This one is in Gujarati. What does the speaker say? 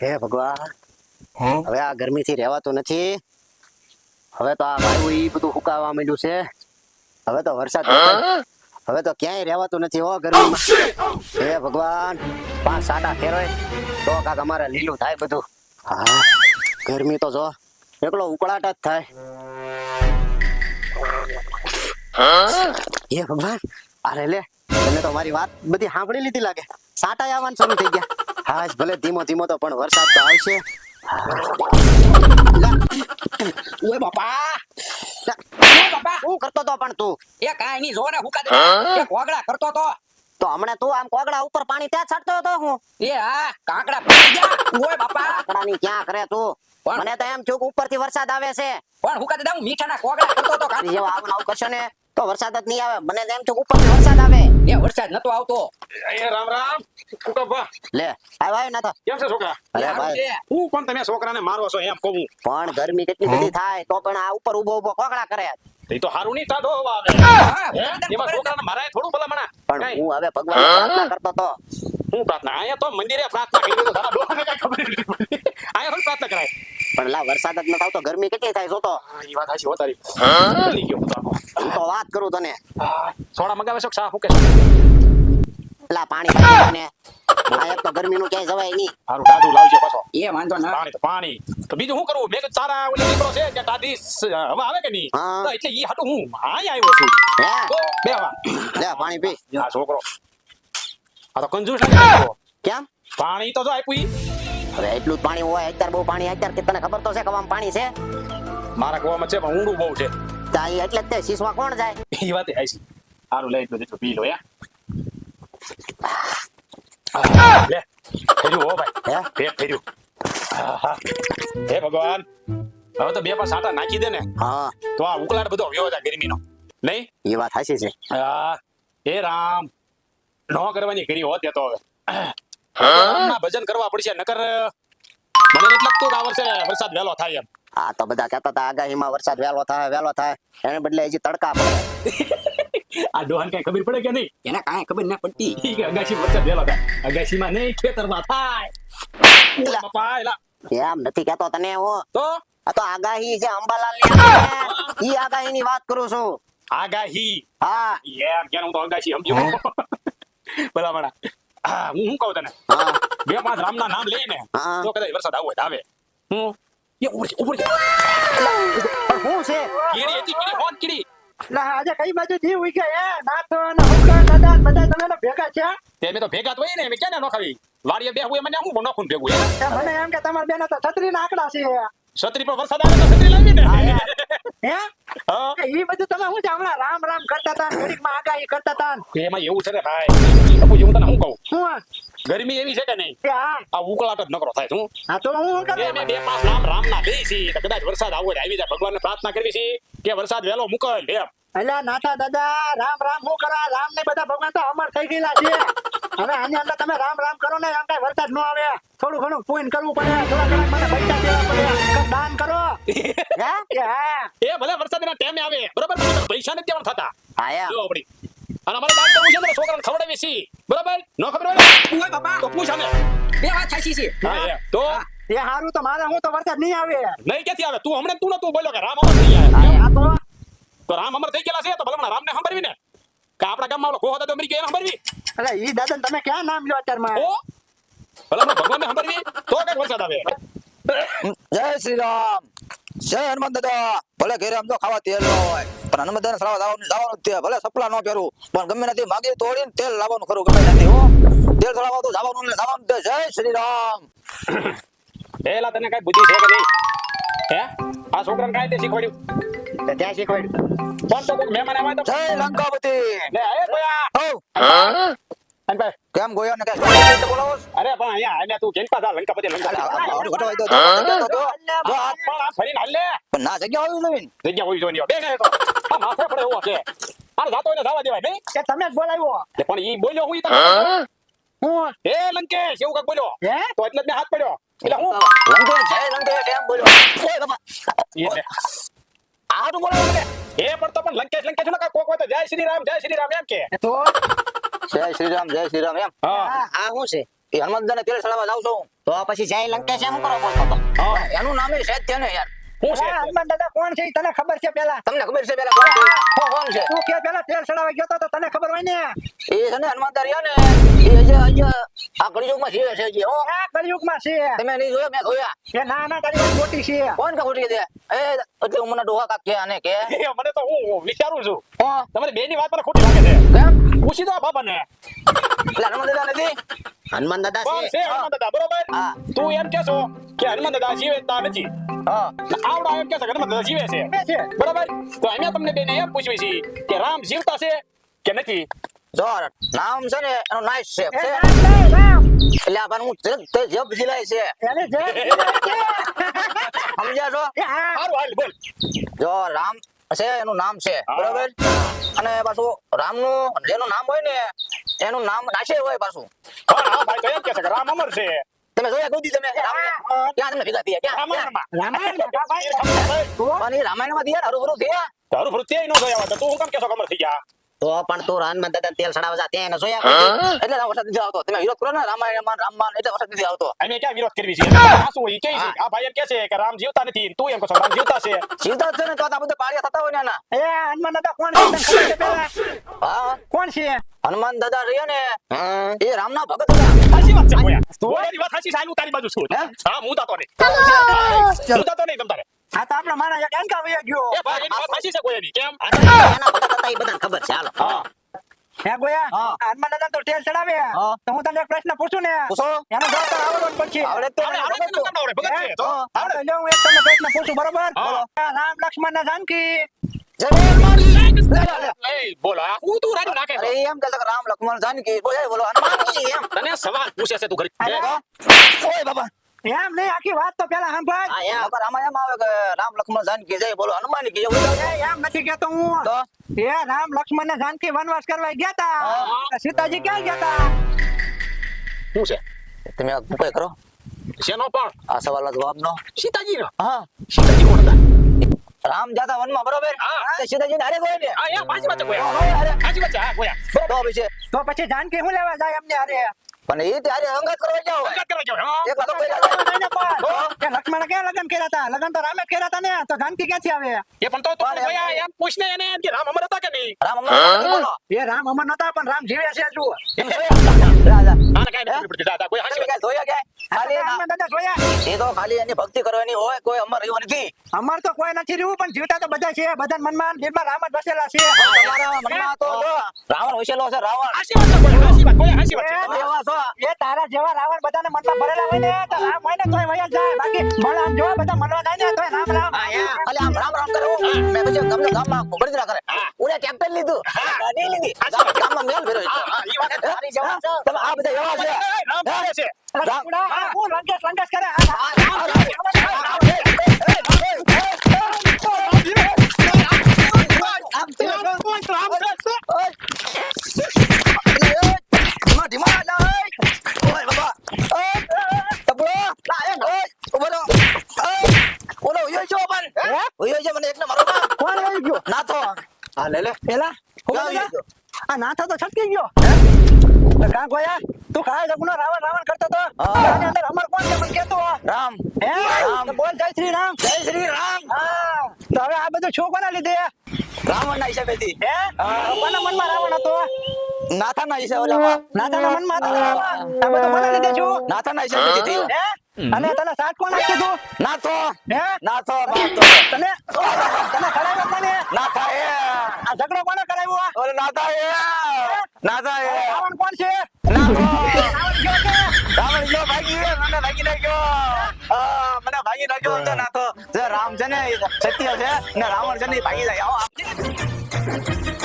હે ભગવાન હવે આ ગરમીથી રહેવાતું નથી. હવે તો આ વાયુ ઈ બધું હુકાવા માંડ્યું છે. હવે તો વરસાદ હવે તો ક્યાંય રહેવાતું નથી હો ગરમીમાં. હે ભગવાન પાંચ સાટા ફેરોય. તો કાક અમારે લીલું થાય બધું. હા ગરમી તો જો એકલો ઉકળાટ જ થાય. હે? ભગવાન અરે લે તમે તો મારી વાત બધી સાંભળી લીધી લાગે. સાટા આવવાનું શરૂ થઈ ગયા. હા ભલે ધીમો ધીમો તો પણ વરસાદ તો આવશે. ઓય બાપા. ઓય બાપા. શું કરતો તો પણ તું? એ કાઈ નહીં જો હુકા દે એ કોગળા કરતો તો. તો હમણાં તું આમ કોગડા ઉપર પાણી ત્યાં છાંટતો હતો હું? એ હા કાંકડા પડી ગયા. ઓય બાપા. કોગડાની ક્યાં કરે તું? પણ- મને તો એમ થયું કે ઉપરથી વરસાદ આવે છે. પણ હુકા દે હું મીઠાના કોગડા કરતો તો તારી જેવા આવું ને કરશો ને તો વરસાદ જ નહીં આવે. મને તો એમ થયું કે ઉપરથી વરસાદ આવે. એ વરસાદ નતો આવતો. એ રામ રામ. કુકભા લે આવ્યો આવ્યો ના કેમ છે છોકરા? અરે ભાઈ. હું પણ તમે છોકરાને મારો છો એમ કહું. પણ ગરમી કેટલી બધી થાય તો પણ આ ઉપર ઊભો ઊભો કોગડા કરે. એ તો હારું નહીં તાડો આવે હા, હે? હુકા દે એમાં છોકરાને મારાય થોડું પણ હું હવે ભગવાન પ્રાર્થના કરતો તો. હું પ્રાર્થના અહીંયા તો મંદિરે પ્રાર્થના કરી તો તારા ડોહાને કાંઈ ખબર નથી પડતી. અહીંયા પણ પ્રાર્થના કરાય. પણ લા વરસાદ જ ન આવતો ગરમી કેટલી થાય જોતો. ઈ વાત હાચી હો? તારી લઈ ગયો હું તો વાત કરું તને. સોડા મગાવે છો કે શા? શું કે પેલા પાણી ને આ એક તો ગરમીનું ક્યાંય જવાય નહીં. સારું ટાઢું લાવજો પાછો. એ વાંધો ના. પાણી તો પાણી. તો બીજું શું કરવું? મેં તારા ઓલે દીકરો છે કે ટાઢી હવે આવે કે નહીં? હા. તો એટલે ઈ હાટું હું અહીંયા આવ્યો છું. બે હવા. લે પાણી પી. આ છોકરો. આ તો કંજૂસ કેમ? પાણી તો જો આપ્યું હવે એટલું પાણી હોય અત્યારે બહુ પાણી અત્યારે કે તને ખબર તો છે કવામાં પાણી છે? મારા કવામાં છે પણ ઊંડું બહુ છે. તાઈ એટલે તે શીશવા કોણ જાય? એ વાત હાચી સારું લઈ એટલું જેટલું પી લો યા લે ફેર્યું હો ભાઈ. હે? પેટ ફેર્યું. હે ભગવાન. હવે તો બે પાસ આટા નાખી દે ને. હા. તો આ ઉકળાટ બધો વ્યો જાય ગરમીનો. નહીં? એ વાત સાચી છે. હા. હે રામ. ન કરવાની કરી હોત એ તો હવે. ભજન કરવા પડશે નકર મને નથી લાગતું આ વર્ષે વરસાદ વહેલો થાય એમ. હા તો બધા કહેતા હતા આગાહીમાં વરસાદ વહેલો થાય વહેલો થાય એને બદલે હજી તડકા પડે. આ ડોહાન કઈ ખબર પડે કે નહીં? એને કાંઈ ખબર ના પડતી. કે અગાશી વરસાદ વહેલો થાય. અગાશીમાં નહીં ખેતરમાં થાય. એમ નથી કેતો તને હું. તો? આ તો આગાહી છે અંબાલાલની ઈ આગાહી ની વાત કરું છું. આગાહી. હા. એમ કે હું તો અગાશી સમજ્યો. બરાબર. હા હું શું કહું તને? બે પાંચ રામના નામ લઈને તો કદાચ વરસાદ આવો આવે. હું? એ ઉપર ઉપર પણ શું છે? કીડી હતી કીડી હોત કીડી. ના આજે કઈ બાજુ થી ઉઈ ગયા હે નાથો અને હુકા દાદા બધા તમે ભેગા છે તે મેં તો ભેગા તો ને મેં ક્યાં નો ખાવી? વાડીએ બે હોય મને હું નોખું ભેગું મને એમ કે તમારા બેના તો છત્રી ના આંકડા છે. છત્રી પર વરસાદ આવે તો છત્રી લાવી ને હે એ બધું તમે હું જામણા રામ રામ કરતા હતા થોડીકમાં આગાહી કરતા હતા એમાં એવું છે ને ભાઈ બાપુજી હું તને શું કહું? શું ગરમી એવી છે કે નહીં? આ ઉકળાટ જ નકરો થાય શું હા. તો હું શું એ બે પાંચ નામ રામના દઈ છી તો કદાચ વરસાદ આવો તો આવી જાય. ભગવાનને પ્રાર્થના કરવી છે કે વરસાદ વહેલો મુકલ એમ. અલ્યા નાથા દાદા રામ રામ હું કરા? રામ ને બધા ભગવાન તો અમર થઈ ગયેલા છે હવે આની અંદર તમે રામ રામ કરો ને આમ કઈ વરસાદ ન આવે. થોડું ઘણું પૂન કરવું પડે થોડા ઘણા મને પૈસા દેવા પડે. દાન કરો. હે? કે હા? એ ભલે વરસાદના ટાઈમે આવે બરોબર? પૈસા નથી દેવાનું થતા. હા એમ. જો આપણી. અને અમારે દાન કરવું છે તો છોકરાને ખવડાવી છી. બરોબર? નો ખબર હોય ને? ઓય બાપા. તો પૂછ અમે બે વાત સાચી છે. તો? એ હારું તો મારે હું તો વરસાદ નહીં આવે. નહીં ક્યાંથી આવે? તું હમણાં તું નતું બોલ્યો કે રામ અમર થઈ ગયા. આ તો. તો રામ અમર થઈ ગયેલા છે? તો ભલે રામને સાંભળવી ને. કે આપણા ગામમાં ઓલો કોહો દાદો મરી ગયો એને સાંભળવી? અરે ઈ દાદા તમે ક્યાં નામ લ્યો અત્યારમાં? ઓ! ભલે આપણે ભગવાનને સાંભળવી? તો કંઈક વરસાદ આવે જય શ્રી રામ જય હનુમાન દાદા. ભલે ઘેરે આમ તો ખાવા તેલ હોય પણ હનુમાન દાદા સલાવા લાવવાનું લાવવાનું જ ભલે સપલા ન પહેરું પણ ગમે નથી માગી તોડીને તેલ લાવવાનું ખરું ગમે નથી હો. તેલ ચડાવવા તો જવાનું ને જવાનું જય શ્રી રામ એલા તને કઈ બુદ્ધિ છે કે નહીં? હે? આ છોકરાને કાંઈ તે શીખવાડ્યું? તો ત્યાં શીખવાડ્યું. પણ તો મહેમાન આવે તો જય લંકાવતી લે એ ભયા. હો? અને ભાઈ કેમ ગોયા ને કઈ બોલાવો અરે પણ અહીંયા અહીંયા તું કેમ પાછા લંકા પછી લંકા અલા, પછી. આ આવડું દો, પણ ફરીને હાલ લે પણ ના જગ્યા હોય નવીન જગ્યા હોવી જોઈએ બે ને તો આ માથે પડે એવો છે આ જાતો એને જવા દેવાય નહીં કે તમે જ બોલાવ્યો પણ ઈ બોલ્યો હું ઈ તને હું એ લંકેશ એવું કાંઈક બોલ્યો હે તો એટલે જ હાથ પડ્યો એટલે હું લંકેશ જય લંકેશ કેમ બોલ્યો ઓય બાપા. આ તો બોલાવો એ પણ તો પણ લંકેશ લંકેશ ના કોક હોય તો જય શ્રી રામ જય શ્રી રામ એમ કે તો જય શ્રી રામ જય શ્રી રામ એમ? હા. આ શું છે? એ હનુમાન દાદાને તેલ ચડાવવા જાઉં છું. તો પછી જય લંકેશ એમ કરો? બોલતો એનું નામ એ છે જ ને યાર. શું છે? અરે, હનુમાન દાદા કોણ છે તને ખબર છે પેલા? તમને ખબર છે પેલા કોણ છે? કોણ કોણ છે? તું કે પેલા તેલ ચડાવવા ગયો તો તો તને ખબર હોય ને. એ છે ને હનુમાન દાદા ને એ હજી હજી આ કળિયુગમાં જીવે છે હજી હો. આ કળિયુગમાં છે. તમે નહીં જોયા મેં જોયા. એ ના ના તારી વાત મોટી છે. કોણ કે ખોટી દે એ એટલે ઉંમરના ડોહા કાક કે આને કે. મને તો હું વિચારું છું. હા. તમારી બેની વાત મને ખોટી લાગે છે. કેમ? પૂછી દો આ બાબાને. એટલે હનુમાન દાદા નથી? હનુમાન દાદા કોણ છે? હનુમાન દાદા? બરોબર? તું એમ કેશો કે હનુમાન દાદા જીવતા નથી. હા. આવડા એમ કહેશે કે હનુમાન દાદા જીવે છે. બરોબર? તો અમે તમને બેને એમ પૂછવી છે કે રામ જીવતા છે કે નથી? જોર. નામ છે ને એનું નાઈસ છે. રામ રામ. એટલે આપણ હું તે જબ જીલાય છે. સમજ્યા છો? સારું હાલ બોલ. જો રામ છે એનું નામ છે. બરોબર? અને પાછું રામનું જેનું નામ હોય ને એનું નામ નાશે હોય પાછું. હા હા ભાઈ તો એમ છે કે રામ અમર છે. તમે જોયા ગોદી તમે? ક્યાં તમને ભેગા થયા? ક્યાં? રામાયણમાં. રામાયણ કા ભાઈ પણ એ રામાયણમાં થયા ને હરુભરું થયા. તારું વૃત્તિ જોયા હોય તો તું હું કેમ કેસો કે અમર થઈ ગયા? તો પણ તું હનુમાન દાદા તેલ ચડાવવા જા. ત્યાં એને જોયા એટલે વરસાદ નથી આવતો. તમે વિરોધ કરો ને રામાયણમાં રામમાં એટલે વરસાદ નથી આવતો. એને ક્યાં વિરોધ કરવી છે? આ શું હોય? છે? આ ભાઈ એમ કે છે કે રામ જીવતા નથી. તું એમ કહો છો રામ જીવતા છે? જીવતા છે ને તો આ બધા પાળિયા થતા હોય ને એ હનુમાન દાદા કોણ છે? હા? કોણ છે? હનુમાન દાદા રહ્યો ને એ એ રામના ભગત સાચી વાત છે તું વાત સાચી હું તારી બાજુ છું હા? હું તાતો નહીં. હા, હું તાતો નહીં તમ તારે. આ તો આપણે મારા યાર એનકા વયો ગયો. એ ભાઈ એની વાત સાચી છે ગોયાની કેમ? આ તો એના એ બધાને ખબર છે. હાલો. હા. હે ગોયા? હા. હનુમાન દાદા તો ટેલ ચડાવે. તો હું તને એક પ્રશ્ન પૂછું ને? પૂછો. એનો જવાબ તને આવડો પડશે આવડે તો આવડે ના આવડે ભગત છે તો આવડે લે હું એક તને પ્રશ્ન પૂછું બરોબર? રામ લક્ષ્મણ ને જાનકી. જય મારી. બોલો હું તું રાડું નાખે અરે એમ કે રામ લક્ષ્મણ જાનકી. બોલે બોલો હનુમાનજી એમ. તને સવાલ પૂછે છે તું ઘરે. ઓય બાબા. એમ નહીં આખી વાત તો પેલા સાંભળ હા એમ આવે કે રામ લક્ષ્મણ જાનકી જાય બોલો હનુમાન કી એવું એમ નથી કેતો હું. તો? એ રામ લક્ષ્મણ ને જાનકી વનવાસ કરવા ગયા તા. સીતાજી ક્યાં ગયા તા? શું છે? તમે આ ઉપાય કરો. શેનો પણ? આ સવાલનો જવાબ નો સીતાજી નો હા. સીતાજી કોણ હતા? રામ જાતા વનમાં બરોબર? સીતાજી અરે ગોયા ને? હા એ પાંચી વાત ગોયા. અરે સાચી વાત હા ગોયા. તો પછી? તો પછી જાનકી હું લેવા જાય એમને હારે? પણ એ તે હારે કરવા જાવ અંગાત કરવા જાવ, એક વાતો કર્યા હતા. જાય. ને પણ. કે લક્ષ્મણ ક્યાં લગ્ન કર્યા હતા લગ્ન તો રામે કર્યા હતા ને. તો જાનકી ક્યાંથી આવે? એ પણ તો તું પણ એમ- પૂછને એને કે રામ અમર હતા કે નહીં? રામ અમર એ રામ અમર નતા પણ રામ જીવે છે હજુ. એમ જોયા. રાજા આને કાંઈ નથી પડતી. જા, જા, ગોયા, સાચી જોયા કે? ખાલી રામ દાદા જોયા. એ તો ખાલી એની ભક્તિ કરવાની હોય કોઈ અમર રહ્યો નથી. અમર તો કોઈ નથી રહ્યું પણ જીવતા તો બધા છે. બધા મનમાં દિલમાં રામ જ બસેલા છે. તમારા મનમાં તો રાવણ વસેલો છે રાવણ. જેવા રાવણ બધાને મનમાં ભરેલા હોય ને તો રામ હોય ને તોય વયા જાય બાકી ભલે આમ જોવા બધા મનવા જાય ને તોય રામ રામ. અલે આમ રામ રામ કરે. મેં પછી ગમે ગામમાં બળતરા કરે ઉડે ટ્રેક્ટર લીધું. ગાડી લીધી. ગામ- ગામમાં મેલ ભર્યો છે. વાત તારી જેવા છો. તમે આ બધા એવા છે. રામ છે. રામ- હું. રંગેશ લંકેશ કરે. છે ઉપર. ઉયો મને એકને મારો ના. કોણ વહી ગયો? નાથો. હા લે લે. પેલા? ક્યાં કોણ વહી ગયો? આ નાથો તો છટકી ગયો. કા ગોયા તું કાય જગનો રાવણ રાવણ કરતો તો? આની અંદર અમર કોણ છે? મને કેતો રામ. હે? રામ. બોલ જય શ્રી રામ. જય શ્રી રામ. હા. તો હવે આ બધું શું કોના લીધે? રાવણ ના હિસાબેથી. હે? કોના મનમાં રાવણ હતો? નાથા ના હિસાબે ઓલામાં. નાથાના મનમાં હતો રાવણ. આ બધું કોના લીધે છું નાથા ના હિસાબેથી થયું. હે? અને તને સાથ કોણ આપ્યું તું? નાથો હે? નાથો નાથો તને તને કરાવ્યો કોને? નાથા એ આ ઝઘડો કોને કરાવ્યો? ઓલે નાથા એ નાથા એ રાવણ કોણ છે? નાથો રાવણ ગયો કે? રાવણ ગયો ભાગી ગયો મને ભાગી નાખ્યો. આ, મને ભાગી નાખ્યો હતો નાથો જે રામ છે ને સત્ય છે ને રાવણ છે ને ભાગી જાય. આવો.